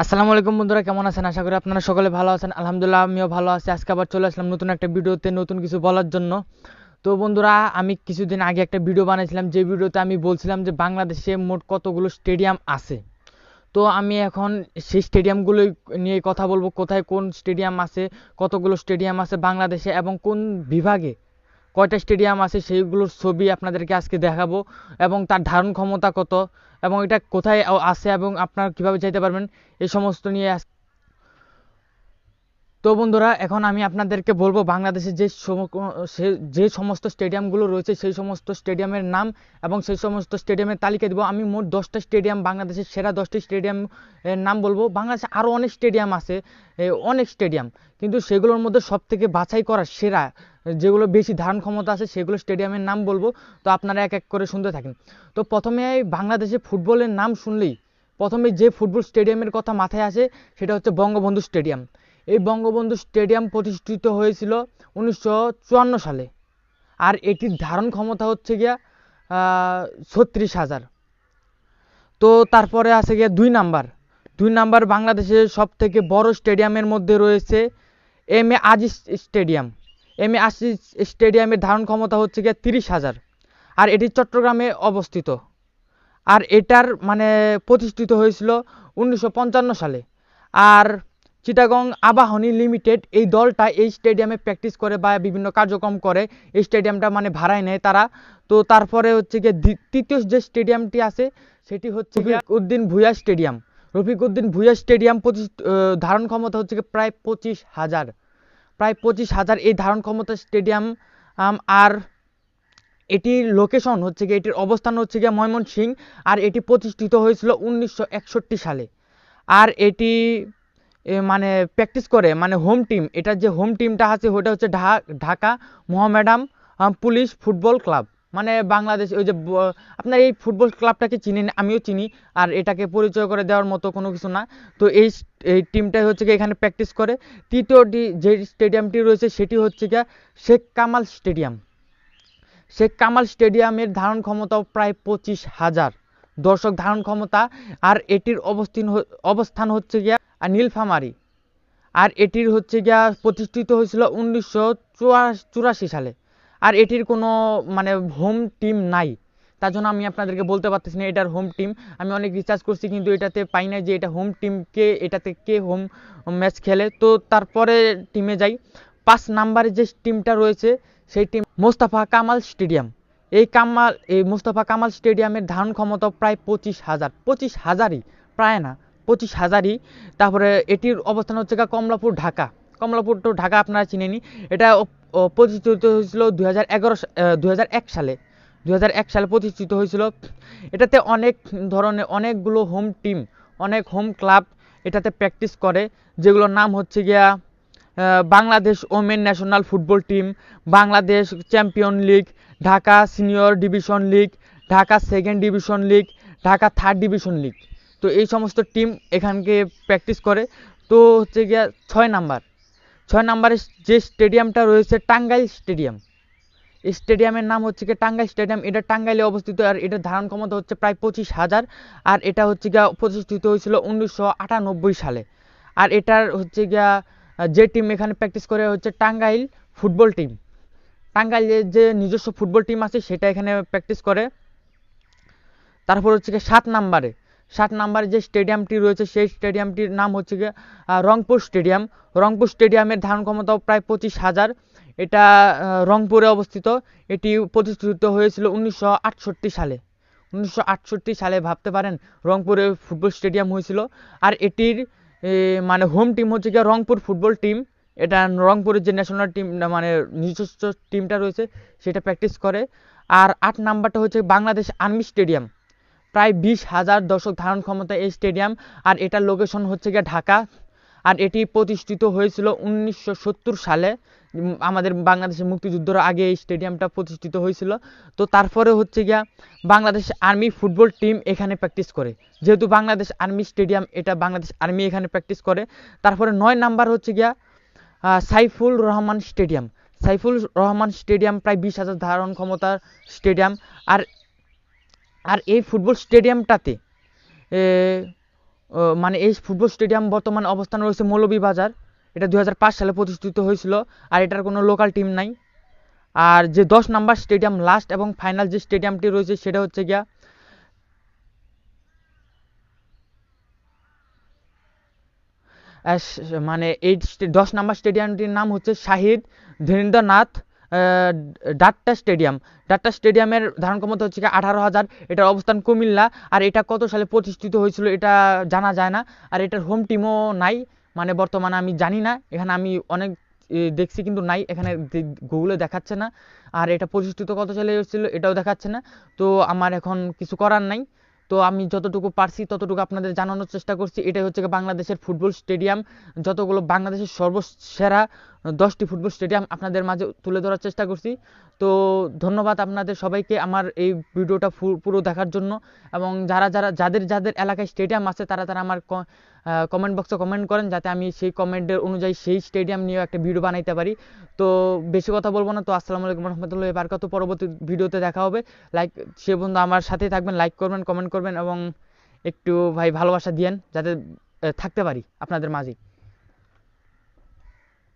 আসসালামু আলাইকুম বন্ধুরা, কেমন আছেন? আশা করি আপনারা সকলে ভালো আছেন। আলহামদুলিল্লাহ, আমিও ভালো আছি। আজকে আবার চলে আসলাম নতুন একটা ভিডিওতে, নতুন কিছু বলার জন্য। তো বন্ধুরা, আমি কিছুদিন আগে একটা ভিডিও বানিয়েছিলাম। যে ভিডিওতে আমি বলছিলাম যে বাংলাদেশে মোট কতগুলো স্টেডিয়াম আছে? তো আমি এখন সেই স্টেডিয়ামগুলোই নিয়ে কথা বলব। কোথায় কোন স্টেডিয়াম আছে, কতগুলো স্টেডিয়াম আছে বাংলাদেশে এবং কোন বিভাগে কয়টা স্টেডিয়াম আছে সেইগুলোর ছবি আপনাদেরকে আজকে দেখাবো এবং তার ধারণ ক্ষমতা কত এবং এটা কোথায় আছে এবং আপনারা কীভাবে যেতে পারবেন, এই সমস্ত নিয়ে তো বন্ধুরা, এখন আমি আপনাদেরকে বলব বাংলাদেশে যে যে সমস্ত স্টেডিয়ামগুলো রয়েছে, সেই সমস্ত স্টেডিয়ামের নাম এবং সেই সমস্ত স্টেডিয়ামের তালিকা দেবো। আমি মোট দশটা স্টেডিয়াম, বাংলাদেশের সেরা দশটি স্টেডিয়াম নাম বলব। বাংলাদেশে আরও অনেক স্টেডিয়াম আছে অনেক স্টেডিয়াম। কিন্তু সেগুলোর মধ্যে সব থেকে বাছাই করা সেরা, যেগুলো বেশি ধারণ ক্ষমতা আছে, সেগুলো স্টেডিয়ামের নাম বলব। তো আপনারা এক এক করে শুনতে থাকেন। তো প্রথমে বাংলাদেশে ফুটবলের নাম শুনলেই, প্রথমে যে ফুটবল স্টেডিয়ামের কথা মাথায় আসে, সেটা হচ্ছে বঙ্গবন্ধু স্টেডিয়াম। এই বঙ্গবন্ধু স্টেডিয়াম প্রতিষ্ঠিত হয়েছিল উনিশশো চুয়ান্ন সালে। আর এটির ধারণ ক্ষমতা হচ্ছে গিয়া ছত্রিশ হাজার। তো তারপরে আছে গিয়া দুই নাম্বার। দুই নাম্বার বাংলাদেশের সব থেকে বড় স্টেডিয়ামের মধ্যে রয়েছে M A Aziz stadium. M A Aziz স্টেডিয়ামের ধারণ ক্ষমতা হচ্ছে গিয়া তিরিশ হাজার। আর এটি চট্টগ্রামে অবস্থিত। আর এটার মানে প্রতিষ্ঠিত হয়েছিল উনিশশো পঞ্চান্ন সালে। আর চিটাগং আবাহনী লিমিটেড এই দলটা এই স্টেডিয়ামে প্র্যাকটিস করে বা বিভিন্ন কার্যক্রম করে। এই স্টেডিয়ামটা মানে ভাড়ায় নেয় তারা। তো তারপরে হচ্ছে গিয়ে তৃতীয় যে স্টেডিয়ামটি আছে সেটি হচ্ছে উদ্দিন ভুয়া স্টেডিয়াম। রফিক উদ্দিন ভুয়া স্টেডিয়াম আহ, ধারণ ক্ষমতা হচ্ছে গিয়ে প্রায় পঁচিশ হাজার। প্রায় পঁচিশ হাজার এই ধারণ ক্ষমতা স্টেডিয়াম আর এটির লোকেশন হচ্ছে গিয়ে এটির অবস্থান হচ্ছে গিয়ে ময়মনসিং আর এটি প্রতিষ্ঠিত হয়েছিল উনিশশো একষট্টি সালে। আর এটি মানে প্র্যাকটিস করে মানে হোম টিম এটার যে হোম টিমটা আছে ওটা হচ্ছে ঢাকা মোহামেডান আম, পুলিশ ফুটবল ক্লাব। মানে বাংলাদেশ ওই যে আপনার এই ফুটবল ক্লাবটাকে চিনেন আমিও চিনি আর এটাকে পরিচয় করে দেওয়ার মতো কোনো কিছু না। তো এই এই টিমটাই হচ্ছে গিয়ে এখানে প্র্যাকটিস করে। তৃতীয়টি যে স্টেডিয়ামটি রয়েছে সেটি হচ্ছে গিয়ে শেখ কামাল স্টেডিয়াম শেখ কামাল স্টেডিয়ামের ধারণ ক্ষমতাও প্রায় পঁচিশ হাজার দর্শক ধারণ ক্ষমতা আর এটির অবস্থান অবস্থান হচ্ছে গিয়া আহ, নীলফামারী। আর এটির হচ্ছে গিয়া প্রতিষ্ঠিত হয়েছিল উনিশশো চুরাশি সালে। আর এটির কোনো মানে হোম টিম নাই। তার জন্য আমি আপনাদেরকে বলতে পারতেছি না এটার হোম টিম আমি অনেক রিসার্চ করছি কিন্তু এটাতে পাই না যে এটা হোম টিম কে এটাতে কে হোম ম্যাচ খেলে। তো তারপরে টিমে যাই। পাঁচ নাম্বারে যে টিমটা রয়েছে সেই টিম মোস্তাফা কামাল স্টেডিয়াম। এই কামাল এই মোস্তফা কামাল স্টেডিয়ামের ধারণ ক্ষমতা প্রায় পঁচিশ হাজার। পঁচিশ হাজারই প্রায় না। পঁচিশ হাজারই। তারপরে এটির অবস্থান হচ্ছে কমলাপুর, ঢাকা। কমলাপুর তো ঢাকা আপনারা চিনেনি এটা প্রতিষ্ঠিত হয়েছিল দুই হাজার এগারো সালে। এক সালে প্রতিষ্ঠিত হয়েছিল। এটাতে অনেক ধরনের, অনেকগুলো হোম টিম, অনেক হোম ক্লাব এটাতে প্র্যাকটিস করে, যেগুলোর নাম হচ্ছে গিয়া Bangladesh women national football team, Bangladesh champion league, Dhaka senior division league, Dhaka second division league, Dhaka third division league. তো এই সমস্ত টিম এখানকে প্র্যাকটিস করে। তো হচ্ছে গিয়া ছয় নাম্বার ছয় নাম্বারে যে স্টেডিয়ামটা রয়েছে টাঙ্গাইল স্টেডিয়াম এই স্টেডিয়ামের নাম হচ্ছে গিয়ে টাঙ্গাইল স্টেডিয়াম এটা টাঙ্গাইলে অবস্থিত আর এটার ধারণ ক্ষমতা হচ্ছে প্রায় পঁচিশ হাজার। আর এটা হচ্ছে গিয়া প্রতিষ্ঠিত হয়েছিল উনিশশো আটানব্বই সালে। আর এটার হচ্ছে গিয়া যে টিম এখানে প্র্যাকটিস করে হচ্ছে টাঙ্গাইল ফুটবল টিম টাঙ্গাইলের যে নিজস্ব ফুটবল টিম আছে সেটা এখানে প্র্যাকটিস করে। তারপর হচ্ছে গিয়ে সাত নাম্বারে সাত নাম্বারে যে স্টেডিয়ামটি রয়েছে, সেই স্টেডিয়ামটির নাম হচ্ছে গিয়ে রংপুর স্টেডিয়াম। রংপুর স্টেডিয়ামের ধারণ ক্ষমতাও প্রায় পঁচিশ হাজার। এটা রংপুরে অবস্থিত। এটি প্রতিষ্ঠিত হয়েছিল উনিশশো আটষট্টি সালে। উনিশশো আটষট্টি সালে, ভাবতে পারেন, রংপুরে ফুটবল স্টেডিয়াম হয়েছিল। আর এটির মানে হোম টিম হচ্ছে গিয়ে রংপুর ফুটবল টিম। এটা রংপুরের যে ন্যাশনাল টিম মানে নিজস্ব টিমটা রয়েছে, সেটা প্র্যাকটিস করে। আর আট নাম্বারটা হচ্ছে বাংলাদেশ আর্মি স্টেডিয়াম। প্রায় বিশ হাজার দর্শক ধারণ ক্ষমতা এই স্টেডিয়াম, আর এটার লোকেশন হচ্ছে গিয়ে ঢাকা। আর এটি প্রতিষ্ঠিত হয়েছিল উনিশশো সত্তর সালে। আমাদের বাংলাদেশের মুক্তিযুদ্ধের আগে এই স্টেডিয়ামটা প্রতিষ্ঠিত হয়েছিল। তো তারপরে হচ্ছে গিয়া বাংলাদেশ আর্মি ফুটবল টিম এখানে প্র্যাকটিস করে। যেহেতু বাংলাদেশ আর্মি স্টেডিয়াম, এটা বাংলাদেশ আর্মি এখানে প্র্যাকটিস করে। তারপরে নয় নাম্বার হচ্ছে গিয়া সাইফুল রহমান স্টেডিয়াম। সাইফুল রহমান স্টেডিয়াম প্রায় বিশ হাজার ধারণ ক্ষমতার স্টেডিয়াম। আর আর এই ফুটবল স্টেডিয়ামটাতে মানে এই ফুটবল স্টেডিয়াম বর্তমানে অবস্থান রয়েছে মৌলভীবাজার এটা দু হাজার পাঁচ সালে প্রতিষ্ঠিত হয়েছিল আর এটার কোনো লোকাল টিম নাই। আর যে দশ নাম্বার স্টেডিয়াম লাস্ট এবং ফাইনাল যে স্টেডিয়ামটি রয়েছে সেটা হচ্ছে গিয়া মানে এই দশ নাম্বার স্টেডিয়ামটির নাম হচ্ছে শাহিদ ধীরেন্দ্রনাথ ডাট্টা স্টেডিয়াম। ডাট্টা স্টেডিয়ামের ধারণ ক্ষমতা হচ্ছে আঠারো হাজার। এটার অবস্থান কুমিল্লা। আর এটা কত সালে প্রতিষ্ঠিত হয়েছিল এটা জানা যায় না। আর এটার হোম টিমও নাই। মানে বর্তমানে আমি জানি না। এখানে আমি অনেক দেখছি কিন্তু নাই। এখানে গুগলে দেখাচ্ছে না। আর এটা প্রতিষ্ঠিত কত সালে হয়েছিল এটাও দেখাচ্ছে না। তো আমার এখন কিছু করার নাই। তো আমি যতটুকু পারছি ততটুকু আপনাদের জানানোর চেষ্টা করছি। এটাই হচ্ছে বাংলাদেশের ফুটবল স্টেডিয়াম। যতগুলো বাংলাদেশের সর্বসেরা দশটি ফুটবল স্টেডিয়াম আপনাদের মাঝে তুলে ধরার চেষ্টা করছি। তো ধন্যবাদ আপনাদের সবাইকে আমার এই ভিডিওটা পুরো দেখার জন্য এবং যারা যারা, যাদের যাদের এলাকায় স্টেডিয়াম আছে তারা তারা আমার কমেন্ট বক্সে কমেন্ট করেন যাতে আমি সেই কমেন্টের অনুযায়ী সেই স্টেডিয়াম নিয়ে একটা ভিডিও বানাইতে পারি। তো বেশি কথা বলব না। তো আসসালামু আলাইকুম রহমতুল্লাহ বারকাত পরবর্তী ভিডিওতে দেখা হবে। লাইক সে বন্ধু আমার সাথেই থাকবেন লাইক করবেন কমেন্ট করবেন এবং একটু ভাই ভালোবাসা দিয়েন যাতে থাকতে পারি আপনাদের মাঝে